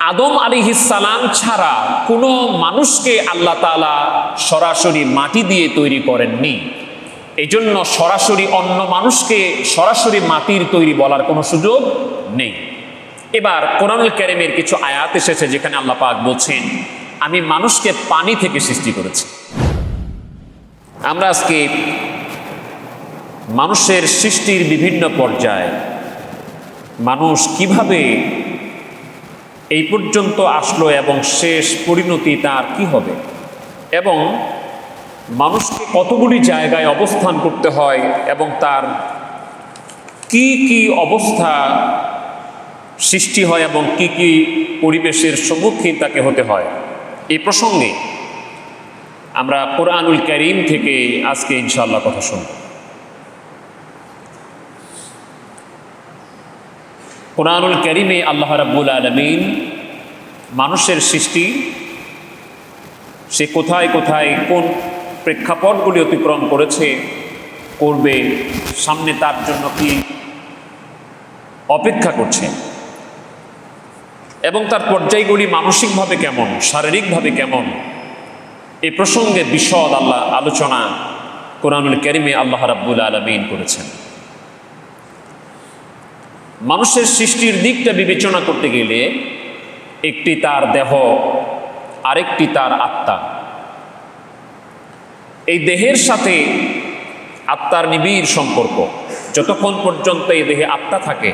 আদম সালাম ছাড়া কোনো মানুষকে আল্লাহ তালা সরাসরি মাটি দিয়ে তৈরি করেননি। এই জন্য সরাসরি অন্য মানুষকে সরাসরি মাটির তৈরি বলার কোনো সুযোগ নেই। এবার কোরআনুল ক্যারেমের কিছু আয়াত এসেছে যেখানে আল্লাহ পাক বলছেন, আমি মানুষকে পানি থেকে সৃষ্টি করেছি। আমরা আজকে মানুষের সৃষ্টির বিভিন্ন পর্যায়ে মানুষ কীভাবে এই পর্যন্ত আসলো এবং শেষ পরিণতি তার কি হবে? এবং মানুষকে কতগুলি জায়গায় অবস্থান করতে হয় এবং তার কি কি অবস্থা সৃষ্টি হয় এবং কি কি পরিবেশের সম্মুখীন তাকে হতে হয়? এই প্রসঙ্গে আমরা কোরআনুল করিম থেকে আজকে ইনশাআল্লাহ কথা শুনব। কোরআনুল করিমে আল্লাহ রাব্বুল আলমিন মানুষের সৃষ্টি, সে কোথায় কোথায় কোন প্রেক্ষাপটগুলি অতিক্রম করেছে, করবে, সামনে তার জন্য কি অপেক্ষা করছে, এবং তার পর্যায়গুলি মানসিকভাবে কেমন, শারীরিকভাবে কেমন, এ প্রসঙ্গে বিশদ আল্লাহ আলোচনা কোরআনুল করিমে আল্লাহ রাব্বুল আলমিন করেছেন। মানুষের সৃষ্টির দিকটা বিবেচনা করতে গেলে একটি তার দেহ, আরেকটি তার আত্মা। এই দেহের সাথে আত্মার নিবিড় সম্পর্ক। যতক্ষণ পর্যন্ত এই দেহে আত্মা থাকে,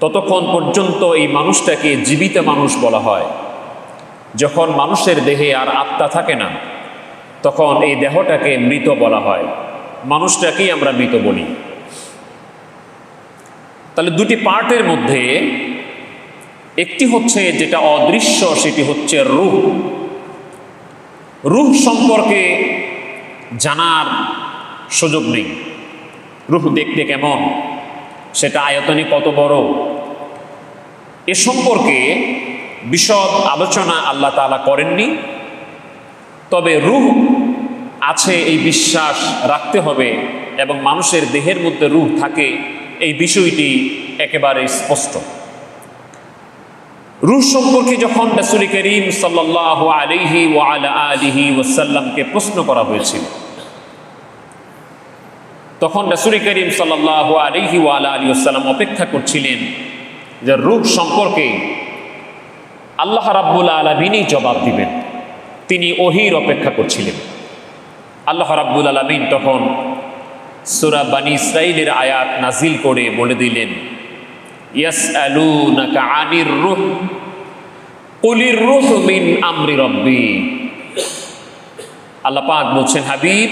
ততক্ষণ পর্যন্ত এই মানুষটাকে জীবিত মানুষ বলা হয়। যখন মানুষের দেহে আর আত্মা থাকে না, তখন এই দেহটাকে মৃত বলা হয়। মানুষটাকেই আমরা মৃত বলি। তাহলে দুটি পার্টের মধ্যে একটি হচ্ছে যেটা অদৃশ্য, সেটি হচ্ছে রুহ। রুহ সম্পর্কে জানার সুযোগ নেই। রুহ দেখতে কেমন? সেটা আয়তনে কত বড়? এ সম্পর্কে বিশদ আলোচনা আল্লাহ তালা করেননি। তবে রুহ আছে এই বিশ্বাস রাখতে হবে এবং মানুষের দেহের মধ্যে রুহ থাকে এই বিষয়টি একেবারে স্পষ্ট। রুহ সম্পর্কে যখন রাসুল করিম সাল্লাহ আলিহি ও আলা আলিহি ওসাল্লামকে প্রশ্ন করা হয়েছিল, তখন রাসুল করিম সাল্লাহ আলিহি ও আলা আলী ওসাল্লাম অপেক্ষা করছিলেন যে রূপ সম্পর্কে আল্লাহ রাব্বুল আলমিনই জবাব দিবেন। তিনি ওহির অপেক্ষা করছিলেন। আল্লাহ রাব্বুল আলমিন তখন সুরা বানি ইসরাইলের আয়াত নাজিল করে বলে দিলেন ইয়াস আলু নাকা আনির রুহ, কুলির রুহ মিন আমরি রব্বি। আল্লাহ পাক বলছেন, হাবিব,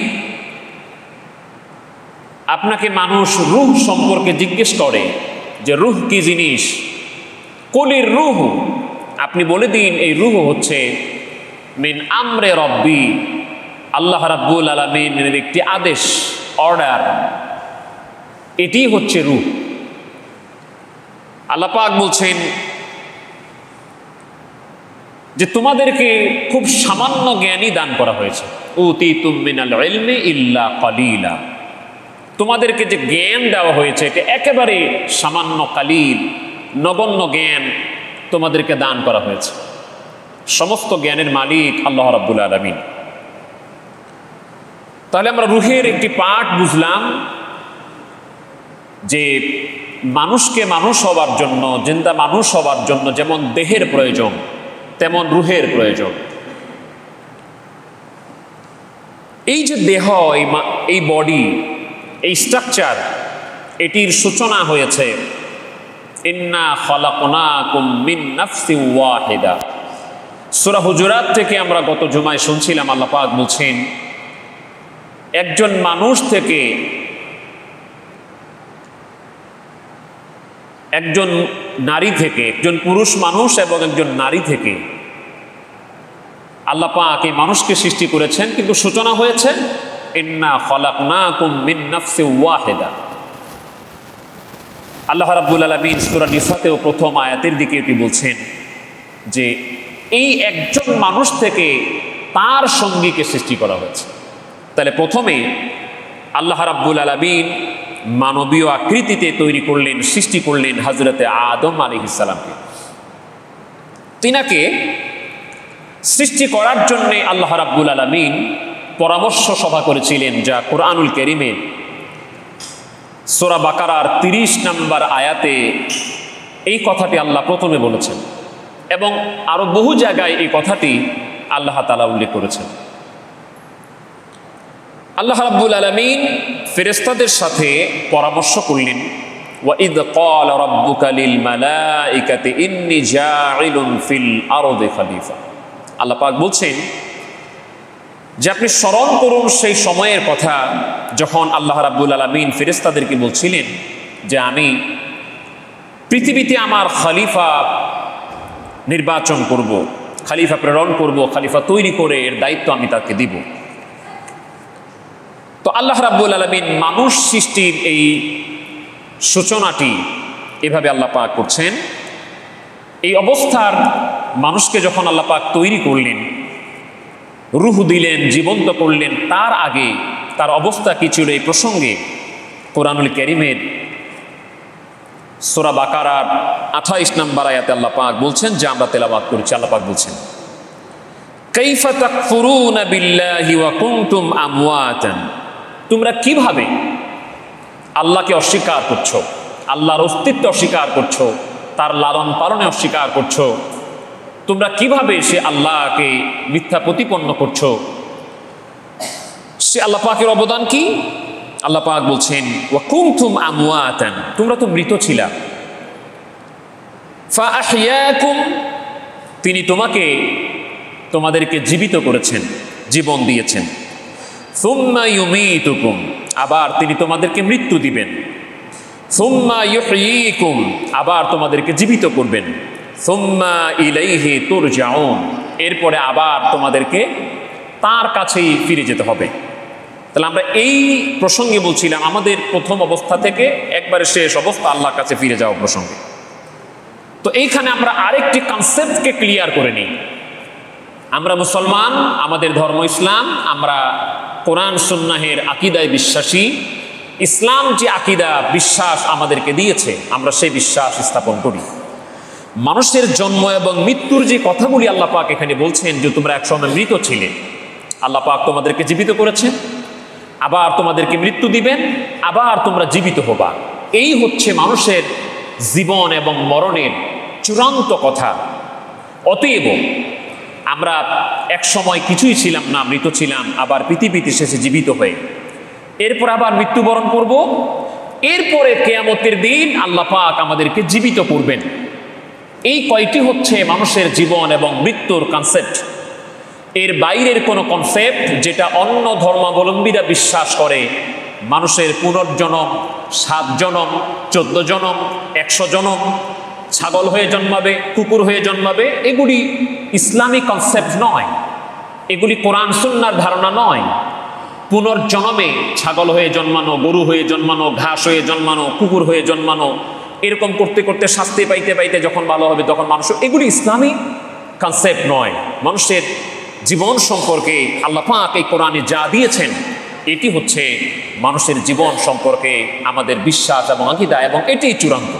আপনাকে মানুষ রুহ সম্পর্কে জিজ্ঞেস করে যে রুহ কি জিনিস? কলির রুহ, আপনি বলে দিন, এই রুহ হচ্ছে মিন আমরে রব্বি, আল্লাহ রাব্বুল আলমিনের একটি আদেশ। অর্ডার এটি হচ্ছে রূপ। আল্লাপাক বলছেন যে তোমাদেরকে খুব সামান্য জ্ঞানই দান করা হয়েছে। ইল্লা কলিলা। তোমাদেরকে যে জ্ঞান দেওয়া হয়েছে, এটা একেবারে সামান্য কালিল, নগণ্য জ্ঞান তোমাদেরকে দান করা হয়েছে। সমস্ত জ্ঞানের মালিক আল্লাহ রাব্বুল আলমিন। তাহলে আমরা রুহের একটি পাঠ বুঝলাম যে মানুষকে মানুষ হবার জন্য, জিন্দা মানুষ হবার জন্য যেমন দেহের প্রয়োজন, তেমন রুহের প্রয়োজন। এই যে দেহ, এই বডি এই স্ট্রাকচার এটির সূচনা হয়েছে, ইন্না হুজুরাত থেকে আমরা গত জুমায় শুনছিলাম, আল্লাহ পাক বলছেন একজন মানুষ থেকে একজন নারী থেকে, একজন পুরুষ মানুষ এবং একজন নারী থেকে আল্লাহ পাক এই মানুষকে সৃষ্টি করেছেন, কিন্তু সূচনা হয়েছে, ইন্না খলাকনাকুম মিন নাফসি ওয়াহিদা। আল্লাহ রাব্বুল আলামিন সূরা নিসাতেও প্রথম আয়াতের দিকে এটি বলছেন যে, এই একজন মানুষ থেকে তার সঙ্গীকে সৃষ্টি করা হয়েছে। তাহলে প্রথমে আল্লাহ রাব্বুল আলমিন মানবীয় আকৃতিতে তৈরি করলেন, সৃষ্টি করলেন হাজরতে আদম আলী ইসালামকে তিনাকে সৃষ্টি করার জন্যে আল্লাহ রাব্বুল আলমিন পরামর্শ সভা করেছিলেন যা কোরআনুল কেরিমে সোরা বাকারার তিরিশ নম্বর আয়াতে এই কথাটি আল্লাহ প্রথমে বলেছেন এবং আরও বহু জায়গায় এই কথাটি আল্লাহ তালা উল্লেখ করেছেন। আল্লাহ রাব্বুল আলমিন ফেরেস্তাদের সাথে পরামর্শ করলেন وَإِذْ قَالَ رَبُّكَ لِلْمَلَائِكَةِ إِنِّي جَاعِلٌ فِي الْأَرْضِ خَلِيفَةً আল্লাহ পাক বলছেন যে আপনি স্মরণ করুন সেই সময়ের কথা যখন আল্লাহ রাব্বুল আলমিন ফেরেস্তাদেরকে বলছিলেন যে আমি পৃথিবীতে আমার খালিফা নির্বাচন করব খালিফা প্রেরণ করব খালিফা তৈরি করে এর দায়িত্ব আমি তাকে দিব তো আল্লাহ রাব্বুল আলমিন মানুষ সৃষ্টির এই সূচনাটি এভাবে আল্লাহ পাক করছেন। এই অবস্থার মানুষকে যখন আল্লাহ পাক তৈরি করলেন, রুহ দিলেন, জীবন্ত করলেন, তার আগে তার অবস্থা কি ছিল এই প্রসঙ্গে কোরআনুল করিমের সোরা বাকারার আঠাইশ নম্বর আয়াতে আল্লাহ পাক বলছেন, যে আমরা তেলাবাদ করেছি, আল্লাহ পাক বলছেন, কাইফা তাকফুরুনা বিল্লাহি ওয়া কুনতুম আমওয়াতান? তোমরা কীভাবে আল্লাহকে অস্বীকার করছ? আল্লাহর অস্তিত্ব অস্বীকার করছ? তার লালন পালনে অস্বীকার করছ? তোমরা কীভাবে সে আল্লাহকে মিথ্যা প্রতিপন্ন করছ? সে আল্লাহ পাকের অবদান কি? আল্লাহ পাক বলছেন, ওয়া কুনতুম আমওয়াতান তোমরা তো মৃত ছিলা। তিনি তোমাকে, তোমাদেরকে জীবিত করেছেন, জীবন দিয়েছেন। আবার তিনি তোমাদেরকে মৃত্যু দিবেন। আবার তোমাদেরকে জীবিত করবেন। এরপরে আবার তোমাদেরকে তার কাছেই ফিরে যেতে হবে। তাহলে আমরা এই প্রসঙ্গে বলছিলাম, আমাদের প্রথম অবস্থা থেকে একবারে শেষ অবস্থা, আল্লাহর কাছে ফিরে যাওয়া প্রসঙ্গে। তো এইখানে আমরা আরেকটি কনসেপ্টকে ক্লিয়ার করে নিই। আমরা মুসলমান, আমাদের ধর্ম ইসলাম, আমরা কোরআন, সুন্নাহের আকিদায় বিশ্বাসী। ইসলাম যে আকিদা, বিশ্বাস আমাদেরকে দিয়েছে, আমরা সেই বিশ্বাস স্থাপন করি। মানুষের জন্ম এবং মৃত্যুর যে কথাগুলি আল্লাহ পাক এখানে বলছেন যে তোমরা একসময় মৃত ছিলে, আল্লাহ পাক তোমাদেরকে জীবিত করেছেন, আবার তোমাদেরকে মৃত্যু দিবেন, আবার তোমরা জীবিত হবা। এই হচ্ছে মানুষের জীবন এবং মরণের চূড়ান্ত কথা। অতএব আমরা এক সময় কিছুই ছিলাম না, মৃত ছিলাম, আবার পৃথিবীতে শেষে জীবিত হয়ে। এরপর আবার মৃত্যুবরণ করব। এরপরে কেয়ামতের দিন আল্লাহ পাক আমাদেরকে জীবিত করবেন। এই কয়টি হচ্ছে মানুষের জীবন এবং মৃত্যুর কনসেপ্ট এর বাইরের কোনো কনসেপ্ট যেটা অন্য ধর্মাবলম্বীরা বিশ্বাস করে, মানুষের পুনর্জনম, সাত জনম, চোদ্দ জনম, একশো জনম ছাগল হয়ে জন্মাবে, কুকুর হয়ে জন্মাবে, এগুলি ইসলামী কনসেপ্ট নয়। এগুলি কোরআন সুন্নার ধারণা নয়। পুনর্জন্মে ছাগল হয়ে জন্মানো, গরু হয়ে জন্মানো, ঘাস হয়ে জন্মানো, কুকুর হয়ে জন্মানো, এরকম করতে করতে শাস্তি পাইতে পাইতে যখন ভালো হবে তখন মানুষ, এগুলি ইসলামী কনসেপ্ট নয়। মানুষের জীবন সম্পর্কে আল্লাহ পাক এই কোরআনে যা দিয়েছেন, এটি হচ্ছে মানুষের জীবন সম্পর্কে আমাদের বিশ্বাস এবং আকিদা এবং এটাই চূড়ান্ত।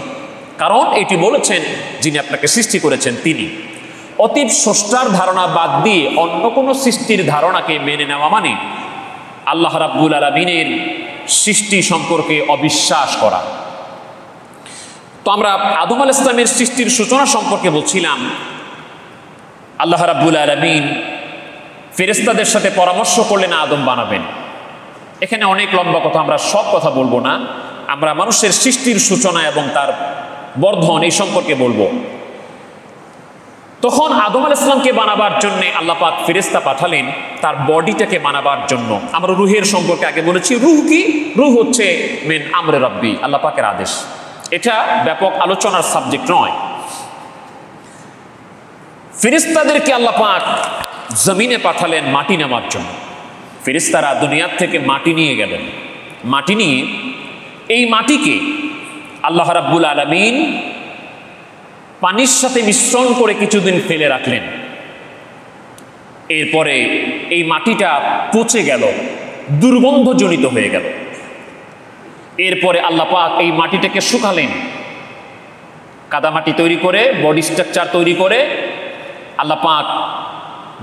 কারণ এটি বলেছেন যিনি আপনাকে সৃষ্টি করেছেন তিনি। অতীব স্রষ্টার ধারণা বাদ দিয়ে অন্য কোনো সৃষ্টির ধারণাকে মেনে নেওয়া মানে আল্লাহ রাব্বুল আলমিনের সৃষ্টি সম্পর্কে অবিশ্বাস করা। তো আমরা আদম আল ইসলামের সৃষ্টির সূচনা সম্পর্কে বলছিলাম, আল্লাহ রাব্বুল আলমিন ফেরেস্তাদের সাথে পরামর্শ করলেন আদম বানাবেন। এখানে অনেক লম্বা কথা, আমরা সব কথা বলব না। আমরা মানুষের সৃষ্টির সূচনা এবং তার বর্ধন, এই সম্পর্কে বলব। তখন আদম আল ইসলামকে বানাবার জন্য আল্লাহ পাক ফেরেস্তা পাঠালেন তার বডিটাকে বানাবার জন্য। আমরা রুহের সম্পর্কে আগে বলেছি, রুহ কি? রুহ হচ্ছে মেন আমরে রব্বি, আল্লাহ পাকের আদেশ। এটা ব্যাপক আলোচনার সাবজেক্ট নয়। ফেরিস্তাদেরকে আল্লাহ পাক জমিনে পাঠালেন মাটি নামার জন্য। ফেরিস্তারা দুনিয়ার থেকে মাটি নিয়ে গেলেন। মাটি নিয়ে এই মাটিকে আল্লাহ রাব্বুল আলমিন পানির সাথে মিশ্রণ করে কিছুদিন ফেলে রাখলেন। এরপরে এই মাটিটা পচে গেল, দুর্গন্ধজনিত হয়ে গেল। এরপরে আল্লাহ পাক এই মাটিটাকে শুকালেন। কাদামাটি তৈরি করে, বডি স্ট্রাকচার তৈরি করে আল্লাহ পাক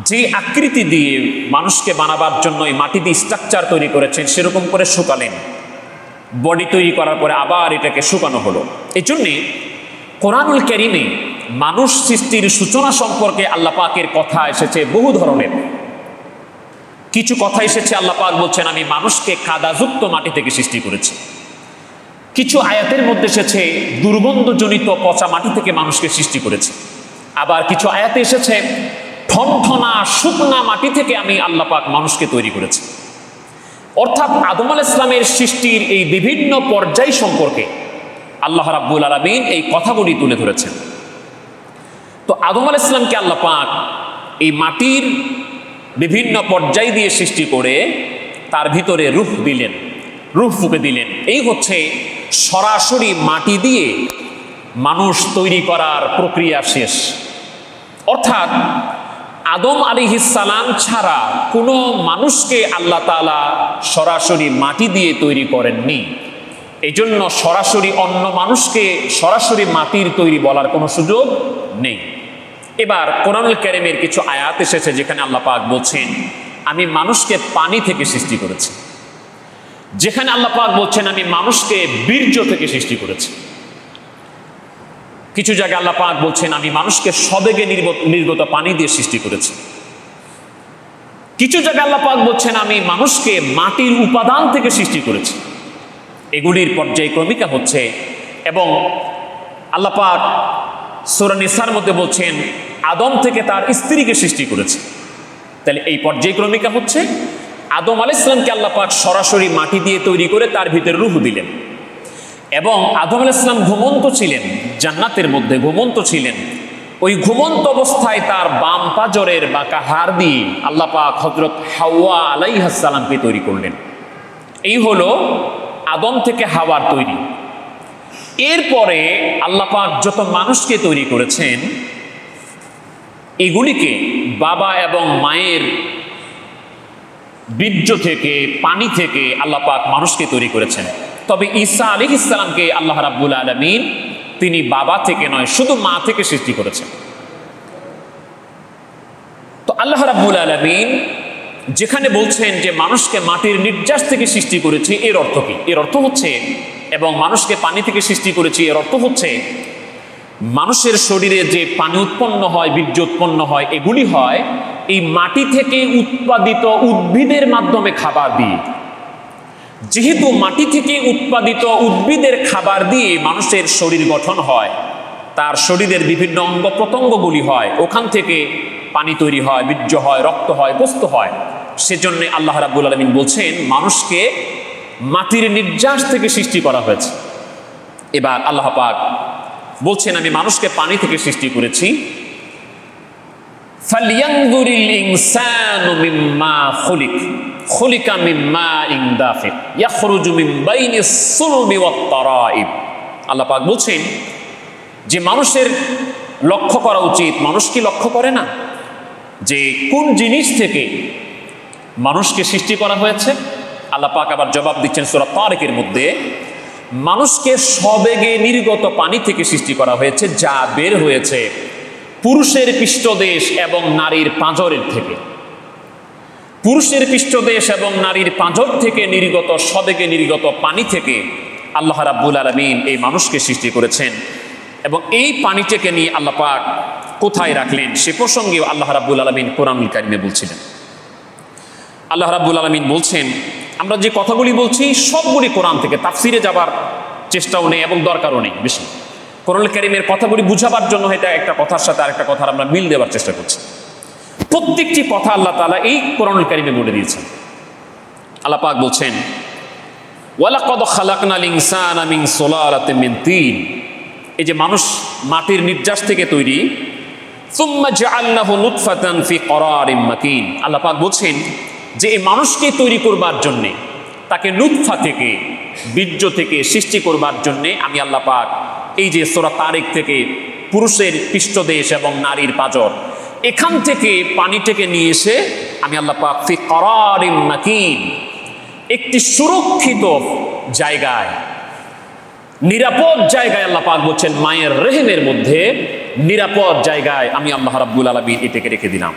যে আকৃতি দিয়ে মানুষকে বানাবার জন্য এই মাটি দিয়ে স্ট্রাকচার তৈরি করেছেন, সেরকম করে শুকালেন। বডি তৈরি করার পরে আবার এটাকে শুকানো হলো। এই জন্যে কোরআনুল ক্যারিমে মানুষ সৃষ্টির সূচনা সম্পর্কে আল্লাহ পাকের কথা এসেছে বহু ধরনের। কিছু কথা এসেছে আল্লাহ পাক বলছেন, আমি মানুষকে কাদাযুক্ত মাটি থেকে সৃষ্টি করেছি। কিছু আয়াতের মধ্যে এসেছে, দুর্গন্ধজনিত পচা মাটি থেকে মানুষকে সৃষ্টি করেছে। আবার কিছু আয়াতে এসেছে ঠনঠনা শুকনা মাটি থেকে আমি আল্লাহ পাক মানুষকে তৈরি করেছি। অর্থাৎ আদম আল ইসলামের সৃষ্টির এই বিভিন্ন পর্যায় সম্পর্কে আল্লাহ রাব্বুল আলমিন এই কথাগুলি তুলে ধরেছেন। তো আদম আল ইসলামকে আল্লাহ পাক এই মাটির বিভিন্ন পর্যায় দিয়ে সৃষ্টি করে তার ভিতরে রূপ দিলেন, রূপ ফুকে দিলেন। এই হচ্ছে সরাসরি মাটি দিয়ে মানুষ তৈরি করার প্রক্রিয়া শেষ। অর্থাৎ আদম আলিহিসালাম ছাড়া কোনো মানুষকে আল্লাহ তালা সরাসরি মাটি দিয়ে তৈরি করেননি। এই জন্য সরাসরি অন্য মানুষকে সরাসরি মাটির তৈরি বলার কোনো সুযোগ নেই। এবার কোরআনুল ক্যারিমের কিছু আয়াত এসেছে যেখানে আল্লাহ পাক বলছেন, আমি মানুষকে পানি থেকে সৃষ্টি করেছি। যেখানে আল্লাহ পাক বলছেন, আমি মানুষকে বীর্য থেকে সৃষ্টি করেছি। কিছু জায়গায় আল্লাহ পাক বলছেন, আমি মানুষকে সবেগে নির্গত- পানি দিয়ে সৃষ্টি করেছি। কিছু জায়গায় আল্লাহ পাক বলছেন, আমি মানুষকে মাটির উপাদান থেকে সৃষ্টি করেছি। এগুলির পর্যায়ক্রমিকা হচ্ছে এবং আল্লাহ পাক সোরানিসার মধ্যে বলছেন, আদম থেকে তার স্ত্রীকে সৃষ্টি করেছে। তাহলে এই পর্যায়ক্রমিকা হচ্ছে, আদম আল ইসলামকে আল্লাহ পাক সরাসরি মাটি দিয়ে তৈরি করে তার ভিতরে রুহ দিলেন এবং আদম আল ইসলাম ঘুমন্ত ছিলেন। জান্নাতের মধ্যে ঘুমন্ত ছিলেন। ওই ঘুমন্ত অবস্থায় তার বাম পাজরের বাঁকা হাড় দিয়ে আল্লাহ পাক হজরত হাওয়া আলাইহাসালামকে তৈরি করলেন। এই হলো আদম থেকে হাওয়ার তৈরি। এরপরে আল্লাহ পাক যত মানুষকে তৈরি করেছেন, এগুলিকে বাবা এবং মায়ের বীর্য থেকে, পানি থেকে আল্লাহ পাক মানুষকে তৈরি করেছেন। তবে ঈসা আলী ইসলামকে আল্লাহ রাব্বুল আলমিন তিনি বাবা থেকে নয়, শুধু মা থেকে সৃষ্টি করেছেন। তো আল্লাহ রাব্বুল আলমিন যেখানে বলছেন যে মানুষকে মাটির নির্যাস থেকে সৃষ্টি করেছি, এর অর্থ কি? এর অর্থ হচ্ছে, এবং মানুষকে পানি থেকে সৃষ্টি করেছি, এর অর্থ হচ্ছে, মানুষের শরীরে যে পানি উৎপন্ন হয়, বীর্য উৎপন্ন হয়, এগুলি হয় এই মাটি থেকে উৎপাদিত উদ্ভিদের মাধ্যমে খাবার দিয়ে। যেহেতু মাটি থেকে উৎপাদিত উদ্ভিদের খাবার দিয়ে মানুষের শরীর গঠন হয়, তার শরীরের বিভিন্ন অঙ্গ প্রত্যঙ্গগুলি হয়, ওখান থেকে পানি তৈরি হয়, বীর্য হয়, রক্ত হয় বস্তু হয়। সেজন্য আল্লাহ রাবুল আলমিন বলছেন, মানুষকে মাটির নির্যাস থেকে সৃষ্টি করা হয়েছে। এবার আল্লাহ পাক বলছেন, আমি মানুষকে পানি থেকে সৃষ্টি করেছি। ফালিয়াঙ্গুরিল ইনসান মিম্মা খলিক। খলিকা মিম্মা ইংদাফিক ইয়াখরুজু মিম্বাইনি সুলমি ওয়াত্তারাইব আল্লাহ পাক বলছেন, যে মানুষের লক্ষ্য করা উচিত, মানুষ কি লক্ষ্য করে না? যে কোন জিনিস থেকে মানুষকে সৃষ্টি করা হয়েছে? আল্লাহ পাক আবার জবাব দিচ্ছেন সুরা তারেকের মধ্যে, মানুষকে সবেগে নির্গত পানি থেকে সৃষ্টি করা হয়েছে, যা বের হয়েছে পুরুষের পৃষ্ঠদেশ এবং নারীর পাঁজরের থেকে। পুরুষের পৃষ্ঠদেশ এবং নারীর পাঁজর থেকে নির্গত, সবেগে নির্গত পানি থেকে আল্লাহ রাব্বুল আলমিন এই মানুষকে সৃষ্টি করেছেন। এবং এই পানিটাকে নিয়ে আল্লাহ পাক কোথায় রাখলেন, সে প্রসঙ্গেও আল্লাহ রাব্বুল আলমিন কোরআনুল কারিমে বলছিলেন। আল্লাহ রাব্বুল আলমিন বলছেন, আমরা যে কথাগুলি বলছি, সবগুলি কোরআন থেকে তাফসিরে যাবার চেষ্টাও নেই এবং দরকারও নেই, বেশি। কোরআন কারিমের কথাগুলি বুঝাবার জন্য হয়তো একটা কথার সাথে আরেকটা কথার আমরা মিল দেওয়ার চেষ্টা করছি। প্রত্যেকটি কথা আল্লাহ তালা এই কোরআনুল কারিমে বলে দিয়েছেন। আল্লাহ পাক বলছেন, ওয়ালাকদ খালাকনাল ইনসানা মিন সোলারাতিন মিন তিন। এই যে মানুষ মাটির নির্যাস থেকে তৈরি আল্লাহ পাক বলছেন যে এই মানুষকে তৈরি করবার জন্যে, তাকে নুতফা থেকে, বীর্য থেকে সৃষ্টি করবার জন্যে আমি আল্লাহ পাক এই যে সোরা তারেক থেকে পুরুষের পৃষ্ঠদেশ এবং নারীর পাজর এখান থেকে পানিটাকে নিয়ে এসে আমি আল্লাহ ফি করারিম একটি সুরক্ষিত জায়গায়, নিরাপদ জায়গায় আল্লাহ পাক বলছেন, মায়ের রেহেমের মধ্যে নিরাপদ জায়গায় আমি আল্লাহ রাব্বুল আলমী এটাকে রেখে দিলাম।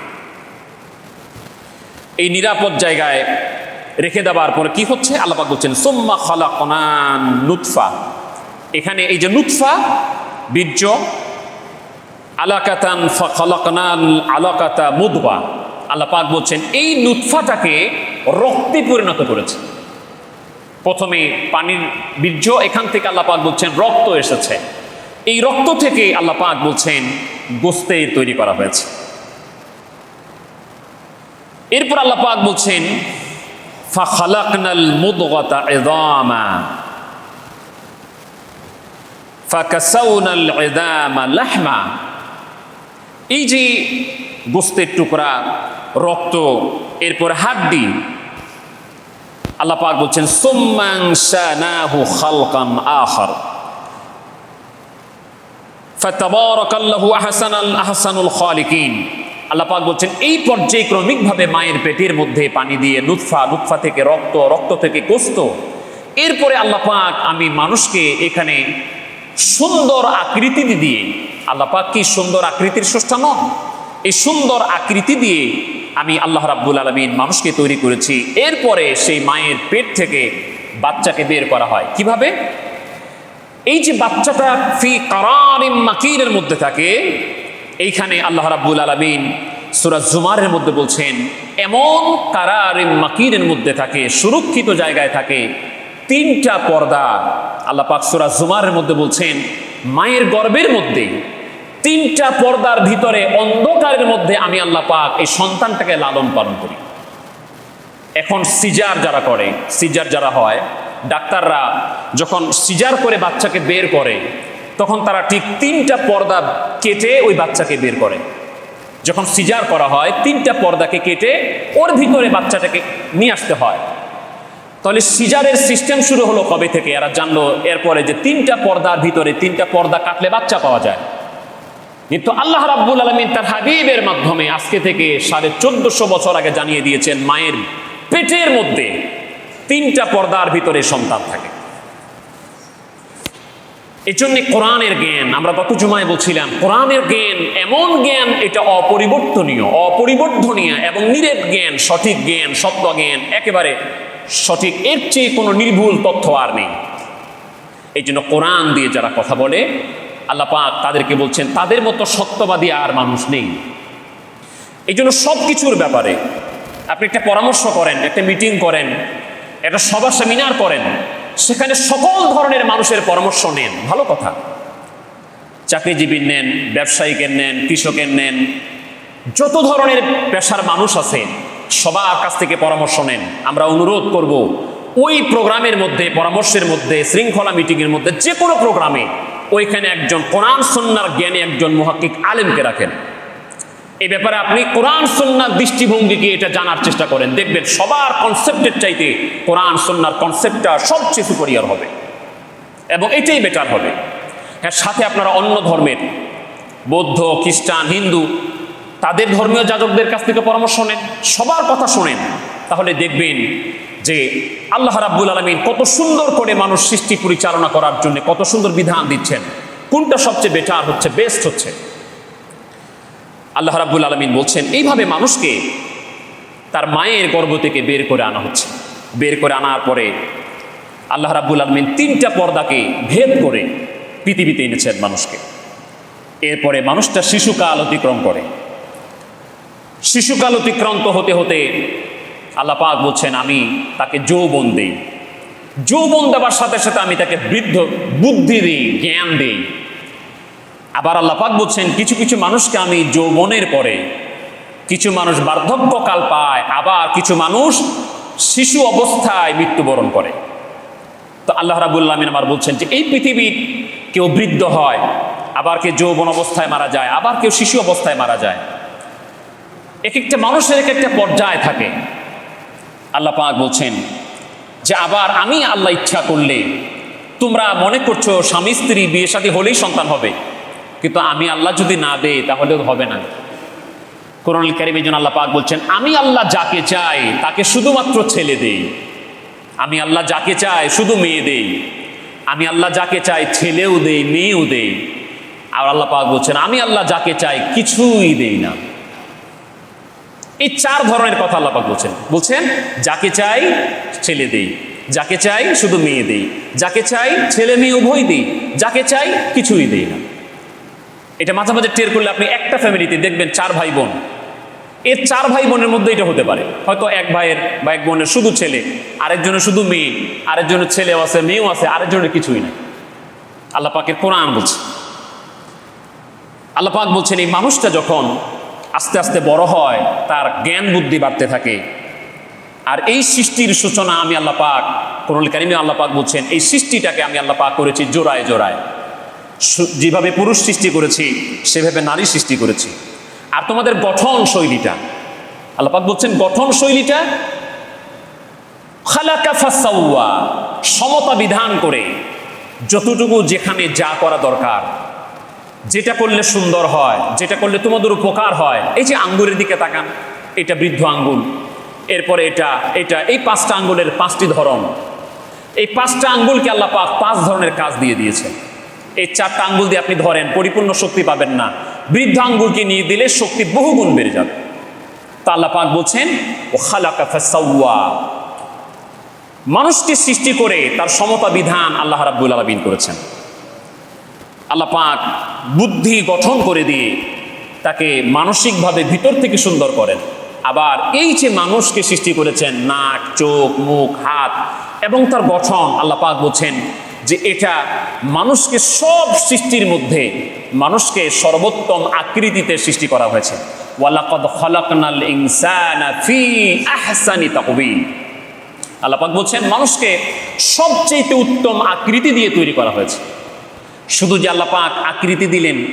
এই নিরাপদ জায়গায় রেখে দেওয়ার পরে কি হচ্ছে? আল্লাপাক বলছেন, সোম্মা খলাকনান নুৎফা এখানে এই যে নুৎফা বীর্য আলাকাতান খলাকনান আলাকাতা মুদবা আল্লাহ পাক বলছেন, এই নুৎফাটাকে রক্তে পরিণত করেছে। প্রথমে পানির বীর্য, এখান থেকে আল্লাহ পাক বলছেন রক্ত এসেছে। এই রক্ত থেকে আল্লাহ বলছেন গোস্তের তৈরি করা হয়েছে। এরপর আল্লাহ বলছেন, ফাখালাকনাল মুদগাতা ইদামা। ফাকাসাউনাল ইদামা লাহমা। এই যে গোস্তের টুকরা, রক্ত, এরপর হাড্ডি, আল্লাহ পাক বলছেন সুম্মাংশানাহু খালকান আখার। ফাতাবারাকাল্লাহু আহসানাল, আহসানুল খালিকিন। আল্লাহ পাক বলছেন, এই পর্যায়ক্রমিকভাবে মায়ের পেটের মধ্যে পানি দিয়ে নুৎফা নুৎফা থেকে রক্ত রক্ত থেকে গোস্ত, এরপরে আল্লাহ পাক আমি মানুষকে এখানে সুন্দর আকৃতি দিয়ে আল্লাহ পাক কি সুন্দর আকৃতির স্রষ্টা নন? এই সুন্দর আকৃতি দিয়ে আমি আল্লাহ রাব্বুল আলমিন মানুষকে তৈরি করেছি। এরপরে সেই মায়ের পেট থেকে বাচ্চাকে বের করা হয়। কীভাবে? এই যে বাচ্চাটা ফি কারারিম মাকিরের মধ্যে থাকে, এইখানে আল্লাহ রাব্বুল আলমিন সুরাজ জুমারের মধ্যে বলছেন, এমন কারারিম মাকিরের মধ্যে থাকে, সুরক্ষিত জায়গায় থাকে তিনটা পর্দা। আল্লাহ পাক সুরাজ জুমারের মধ্যে বলছেন মায়ের গর্ভের মধ্যে তিনটা পর্দার ভিতরে অন্ধকারের মধ্যে আমি আল্লাহ পাক এই সন্তানটাকে লালন পালন করি। এখন সিজার যারা করে, সিজার যারা হয়, ডাক্তাররা যখন সিজার করে বাচ্চাকে বের করে, তখন তারা ঠিক তিনটা পর্দা কেটে ওই বাচ্চাকে বের করে। যখন সিজার করা হয়, তিনটা পর্দাকে কেটে ওর ভিতরে বাচ্চাটাকে নিয়ে আসতে হয়। তাহলে সিজারের সিস্টেম শুরু হলো কবে থেকে? এরা জানলো এরপরে যে তিনটা পর্দার ভিতরে তিনটা পর্দা কাটলে বাচ্চা পাওয়া যায়। কিন্তু আল্লাহ রাব্বুল আলমিন তার হাবিবের মাধ্যমে আজকে থেকে সাড়ে চোদ্দশো বছর আগে জানিয়ে দিয়েছেন, মায়ের পেটের মধ্যে তিনটা পর্দার ভিতরে সন্তান থাকে। এই জন্য কোরআনের জ্ঞান, আমরা গত জুমায় বলছিলাম, কোরআনের জ্ঞান এমন জ্ঞান, এটা অপরিবর্তনীয়, অপরিবর্ধনীয় এবং নিরেট জ্ঞান, সঠিক জ্ঞান, সত্য জ্ঞান, একেবারে সঠিক, এর চেয়ে কোনো নির্ভুল তথ্য আর নেই। এই জন্য কোরআন দিয়ে যারা কথা বলে, আল্লাহ পাক তাদেরকে বলছেন, তাদের মতো সত্যবাদী আর মানুষ নেই। এই জন্য সব কিছুর ব্যাপারে আপনি একটা পরামর্শ করেন, একটা মিটিং করেন, একটা সভা, সেমিনার করেন সেখানে সকল ধরনের মানুষের পরামর্শ নেন। ভালো কথা। চাকরিজীবীর নেন ব্যবসায়িকের নেন, কৃষকের নেন, যত ধরনের পেশার মানুষ আছে সবার কাছ থেকে পরামর্শ নেন। আমরা অনুরোধ করব, ওই প্রোগ্রামের মধ্যে, পরামর্শের মধ্যে, শৃঙ্খলা মিটিংয়ের মধ্যে, যে কোনো প্রোগ্রামে, ওইখানে একজন কোরআন সন্ন্যার জ্ঞানী একজন মহাকিক আলেমকে রাখেন। এই ব্যাপারে আপনি কোরআন সন্ন্যার দৃষ্টিভঙ্গিকে এটা জানার চেষ্টা করেন। দেখবেন সবার কনসেপ্টের চাইতে কোরআন সন্ন্যার কনসেপ্টটা সবচেয়ে সুপরিয়ার হবে এবং এটাই বেটার হবে। হ্যাঁ সাথে আপনারা অন্য ধর্মের, বৌদ্ধ, খ্রিস্টান, হিন্দু, তাদের ধর্মীয় যাজকদের কাছ থেকে পরামর্শ নেন, সবার কথা শোনেন। তাহলে দেখবেন যে আল্লাহ রাব্বুল আলমিন কত সুন্দর করে মানুষ সৃষ্টি পরিচালনা করার জন্য কত সুন্দর বিধান দিচ্ছেন। কোনটা সবচেয়ে বেটার হচ্ছে বেস্ট হচ্ছে? আল্লাহ রাব্বুল আলমিন বলছেন, এইভাবে মানুষকে তার মায়ের গর্ভ থেকে বের করে আনা হচ্ছে। বের করে আনার পরে আল্লাহ রাব্বুল আলমিন তিনটা পর্দাকে ভেদ করে পৃথিবীতে এনেছেন মানুষকে। এরপরে মানুষটা শিশুকাল অতিক্রম করে। শিশুকাল অতিক্রান্ত হতে হতে আল্লাহ পাক বলছেন, আমি তাকে যৌবন দেই। যৌবন দেওয়ার সাথে সাথে আমি তাকে বৃদ্ধ বুদ্ধি দিই, জ্ঞান দিই। আবার আল্লাহ পাক বলছেন, কিছু কিছু মানুষকে আমি যৌবনের পরে কিছু মানুষ বার্ধক্যকাল পায়, আবার কিছু মানুষ শিশু অবস্থায় মৃত্যুবরণ করে। তো আল্লাহ রাবুল্লামিন আমার বলছেন যে, এই পৃথিবীর কেউ বৃদ্ধ হয়, আবার কেউ যৌবন অবস্থায় মারা যায়, আবার কেউ শিশু অবস্থায় মারা যায়। এক একটা মানুষের এক একটা পর্যায় থাকে। আল্লাহ পাক বলছেন যে, আবার আমি আল্লাহ ইচ্ছা করলে তোমরা মনে করছ স্বামী স্ত্রী বিয়ে শাদী হলেই সন্তান হবে। কিন্তু আমি আল্লাহ যদি না দেই, তাহলে হবে না। কোরআন কারিম এই জন্য আল্লাহ পাক বলছেন, আমি আল্লাহ যাকে চাই, তাকে শুধুমাত্র ছেলে দেই। আমি আল্লাহ যাকে চাই, শুধু মেয়ে দেই। আমি আল্লাহ যাকে চাই, ছেলেও দেই, মেয়েও দেই। আর আল্লাহ পাক বলছেন, আমি আল্লাহ যাকে চাই, কিছুই দেই না। এই চার ধরনের কথা আল্লাহ পাক বলছেন। বলছেন, যাকে চাই, ছেলে দেই। যাকে চাই, শুধু মেয়ে দেই। যাকে চাই, ছেলে মেয়ে উভয় দেই। যাকে চাই, কিছুই দেই না। এটা মাঝে মাঝে টের করলে আপনি একটা ফ্যামিলিতে দেখবেন চার ভাই বোন। এর চার ভাই বোনের মধ্যে এটা হতে পারে। হয়তো এক ভাইয়ের বা এক বোনের শুধু ছেলে, আরেকজনের শুধু মেয়ে, আরেকজনের ছেলেও আছে, মেয়েও আছে, আরেকজনের কিছুই নাই। আল্লাহ পাকের কোরআন বলছে। আল্লাহ পাক বলছেন, এই মানুষটা যখন আস্তে আস্তে বড় হয়, তার জ্ঞান বুদ্ধি বাড়তে থাকে। আর এই সৃষ্টির সূচনা আমি আল্লাহ পাক কোরআন কারিমে আল্লাহ পাক বলছেন, এই সৃষ্টিটাকে আমি আল্লাহ পাক করেছি জোড়ায় জোড়ায়। যেভাবে পুরুষ সৃষ্টি করেছি, সেভাবে নারী সৃষ্টি করেছি। আর তোমাদের গঠন শৈলীটা। আল্লাপাক বলছেন, গঠন শৈলীটা খালাকা ফাসাউয়া, সমতা বিধান করে যতটুকু যেখানে যা করা দরকার, যেটা করলে সুন্দর হয়, যেটা করলে তোমাদের উপকার হয়, এই যে আঙ্গুরের দিকে তাকান, এটা বৃদ্ধ আঙ্গুল, এরপরে এটা এটা, এই পাঁচটা আঙ্গুলের পাঁচটি ধরন। এই পাঁচটা আঙ্গুলকে আল্লাহ পাক পাঁচ ধরনের কাজ দিয়ে দিয়েছে এই চারটা আঙ্গুল দিয়ে আপনি ধরেন, পরিপূর্ণ শক্তি পাবেন না। বৃদ্ধ আঙ্গুলকে নিয়ে দিলে শক্তি বহুগুণ বেড়ে যাবে। তা পাক বলছেন, ও খালাকা ফাসাউয়া। মানুষকে সৃষ্টি করে তার সমতা বিধান আল্লাহ রাব্বুল আলামিন করেছেন। আল্লাহ পাক বুদ্ধি গঠন করে দিয়ে তাকে মানসিকভাবে ভিতর থেকে সুন্দর করেন। আবার এই যে মানুষকে সৃষ্টি করেছেন, নাক, চোখ, মুখ, হাত এবং তার গঠন, আল্লাহ পাক বলছেন যে এটা মানুষকে সব সৃষ্টির মধ্যে, মানুষকে সর্বোত্তম আকৃতিতে সৃষ্টি করা হয়েছে। আহসানি আল্লাহ বলছেন, মানুষকে সবচেয়ে উত্তম আকৃতি দিয়ে তৈরি করা হয়েছে। শুধু যে আল্লাহ পাক আকৃতি দিলেন,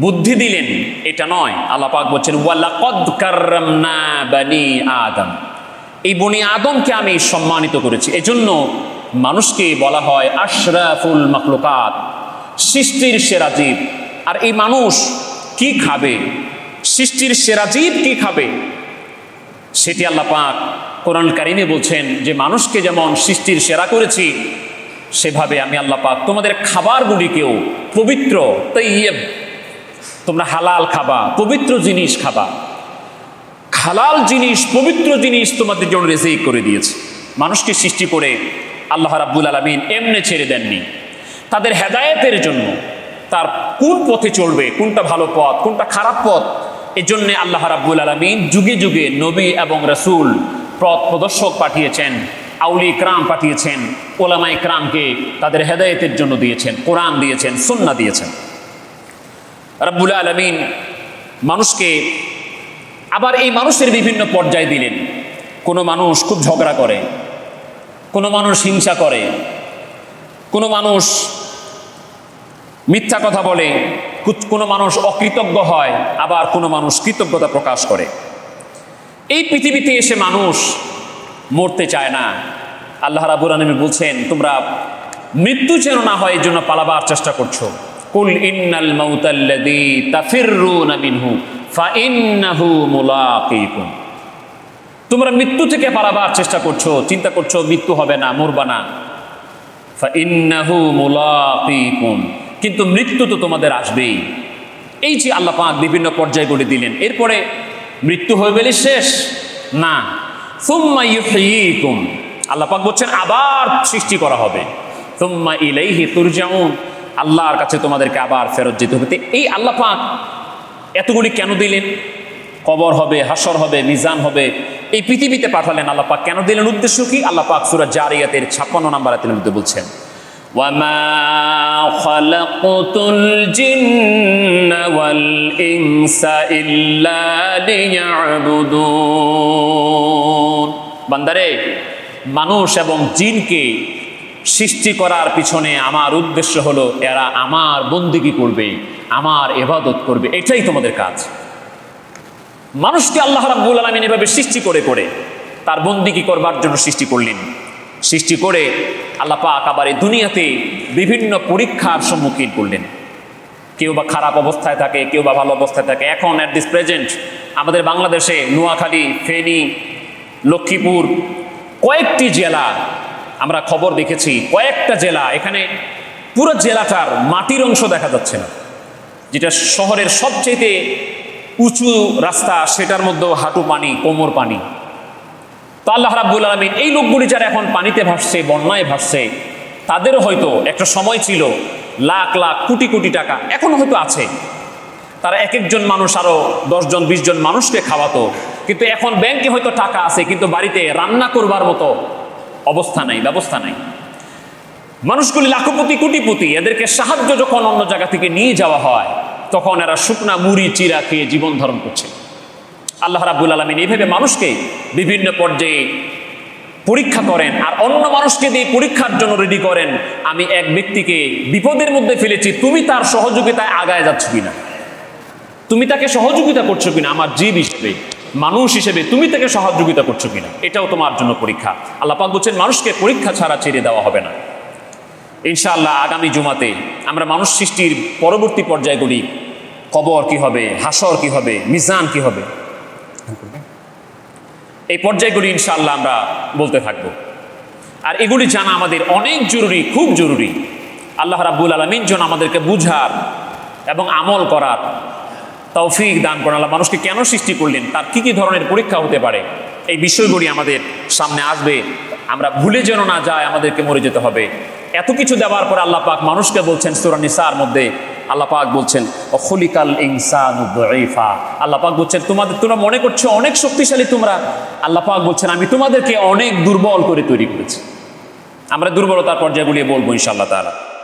বুদ্ধি দিলেন, এটা নয়। আল্লাহ পাক বলছেন, ওয়ালাকাদ আদম। এই বনি আদমকে আমি সম্মানিত করেছি। এজন্য মানুষকে বলা হয় আশরাফুল মাখলুকাত, সৃষ্টির সেরা জীব। আর এই মানুষ কি খাবে? সৃষ্টির সেরা জীব কি খাবে? সেটি আল্লাহ পাক কোরআন কারিমে বলছেন যে, মানুষকে যেমন সৃষ্টির সেরা করেছি, সেভাবে আমি আল্লাহ পাক তোমাদের খাবারগুলিকেও পবিত্র, তৈয়ব, তোমরা হালাল খাবা, পবিত্র জিনিস খাবা। হালাল জিনিস, পবিত্র জিনিস তোমাদের জন্য রেজেই করে দিয়েছে। মানুষকে সৃষ্টি করে আল্লাহ রাব্বুল আলমিন এমনি ছেড়ে দেননি। তাদের হেদায়েতের জন্য তার কোন পথে চলবে, কোনটা ভালো পথ, কোনটা খারাপ পথ এই জন্যে আল্লাহ রাব্বুল আলমিন যুগে যুগে নবী এবং রসুল পথ প্রদর্শক পাঠিয়েছেন আউলি ক্রাম পাঠিয়েছেন ওলামা ক্রামকে তাদের হেদায়েতের জন্য দিয়েছেন, কোরআন দিয়েছেন সুন্না দিয়েছেন। রাব্বুল আলমিন মানুষকে আবার এই মানুষের বিভিন্ন পর্যায়ে দিলেন। কোনো মানুষ খুব ঝগড়া করে কোনো মানুষ হিংসা করে, কোনো মানুষ মিথ্যা কথা বলে কোনো মানুষ অকৃতজ্ঞ হয়, আবার কোনো মানুষ কৃতজ্ঞতা প্রকাশ করে। এই পৃথিবীতে এসে মানুষ মরতে চায় না। আল্লাহ রাবুল আলমী বলছেন, তোমরা মৃত্যু যেন না হয় এই জন্য পালাবার চেষ্টা করছ। কুল ইন্নাল মাউতাল্লাযী তাফিররুনা মিনহু ফাইন্নাহু মুলাকীকুম তোমরা মৃত্যু থেকে পালাবার চেষ্টা করছ, চিন্তা করছ, মৃত্যু হবে না, মরবা না। কিন্তু মৃত্যু তো তোমাদের আসবেই। এই যে আল্লাহ পাক বিভিন্ন পর্যায়গুলি দিলেন, এরপরে মৃত্যু হয়ে গেলে শেষ? না। আল্লাহ পাক বলছেন, আবার সৃষ্টি করা হবে। আল্লাহর কাছে তোমাদেরকে আবার ফেরত যেতে হবে। এই আল্লাহ পাক এতগুলি কেন দিলেন? কবর হবে, হাসর হবে, মিজান হবে এই পৃথিবীতে পাঠালেন আল্লাহ পাক কেন দিলেন উদ্দেশ্য কি আল্লাহ পাক সূরা জারিয়াতের 56 নম্বর আয়াতের মধ্যে বলছেন وما خلقت الجن والإنس إلا ليعبدون বান্দারে মানুষ এবং জিনকে সৃষ্টি করার পিছনে আমার উদ্দেশ্য হলো এরা আমার বন্দিগি করবে আমার এবাদত করবে এটাই তোমাদের কাজ মানুষকে আল্লাহ রাব্বুল আলমিন এভাবে সৃষ্টি করে করে তার বন্দিগি করবার জন্য সৃষ্টি করলেন? সৃষ্টি করে আল্লাহ পাক আবার এই দুনিয়াতে বিভিন্ন পরীক্ষার সম্মুখীন করলেন। কেউ বা খারাপ অবস্থায় থাকে, কেউ বা ভালো অবস্থায় থাকে। এখন অ্যাট দিস প্রেজেন্ট আমাদের বাংলাদেশে নোয়াখালী, ফেনী, লক্ষ্মীপুর কয়েকটি জেলা আমরা খবর দেখেছি। কয়েকটা জেলা, এখানে পুরো জেলাটার মাটির অংশ দেখা যাচ্ছে না, যেটা শহরের সবচেয়ে উঁচু রাস্তা, সেটার মধ্যেও হাঁটু পানি, কোমর পানি। তো আল্লাহ রাব্বুল আলমিন, এই লোকগুলি যারা এখন পানিতে ভাসছে, বন্যায় ভাসছে, তাদেরও হয়তো একটা সময় ছিল লাখ লাখ কোটি কোটি টাকা, এখন হয়তো আছে। তারা এক একজন মানুষ আরও দশজন বিশ জন মানুষকে খাওয়াতো, কিন্তু এখন ব্যাংকে হয়তো টাকা আছে, কিন্তু বাড়িতে রান্না করবার মতো অবস্থা নাই, ব্যবস্থা নাই। মানুষগুলি লাখপতি, কোটিপতি, এদেরকে সাহায্য যখন অন্য জায়গা থেকে নিয়ে যাওয়া হয় তখন এরা শুকনা মুড়ি, চিরা খেয়ে জীবন ধারণ করছে। আল্লাহ রাবুল আলমিন এইভাবে মানুষকে বিভিন্ন পর্যায়ে পরীক্ষা করেন আর অন্য মানুষকে দিয়ে পরীক্ষার জন্য রেডি করেন, আমি এক ব্যক্তিকে বিপদের মধ্যে ফেলেছি, তুমি তার সহযোগিতায় আগায় যাচ্ছ কিনা? তুমি তাকে সহযোগিতা করছ কিনা? আমার জীব হিসেবে, মানুষ হিসেবে তুমি তাকে সহযোগিতা করছ কিনা? এটাও তোমার জন্য পরীক্ষা। আল্লাহ পাক বলছেন, মানুষকে পরীক্ষা ছাড়া ছেড়ে দেওয়া হবে না। ইনশাআল্লাহ আগামী জুমাতে আমরা মানুষ সৃষ্টির পরবর্তী পর্যায়গুলি কবর কি হবে, হাসর কি হবে, মিজান কি হবে? এই পর্যায়গুলি ইনশাআল্লাহ আমরা বলতে থাকব। আর এগুলি জানা আমাদের অনেক জরুরি, খুব জরুরি। আল্লাহ রাব্বুল আলমিন যেন আমাদেরকে বুঝার এবং আমল করার তৌফিক দান করেন। আল্লাহ মানুষকে কেন সৃষ্টি করলেন, তার কি কি ধরনের পরীক্ষা হতে পারে, এই বিষয়গুলি আমাদের সামনে আসবে। আমরা ভুলে যেন না যায় আমাদেরকে মরে যেতে হবে। এত কিছু দেওয়ার পর আল্লাহ পাক মানুষকে বলছেন, সুরা নিসার মধ্যে আল্লাহ পাক বলছেন, অখলিকাল ইনসান আল্লাপাক বলছেন, তোমাদের, তোমরা মনে করছ অনেক শক্তিশালী তোমরা? আল্লাপাক বলছেন, আমি তোমাদেরকে অনেক দুর্বল করে তৈরি করেছি। আমরা দুর্বলতার পর্যায়গুলি বলব ইনশাআল্লাহ তাআলা।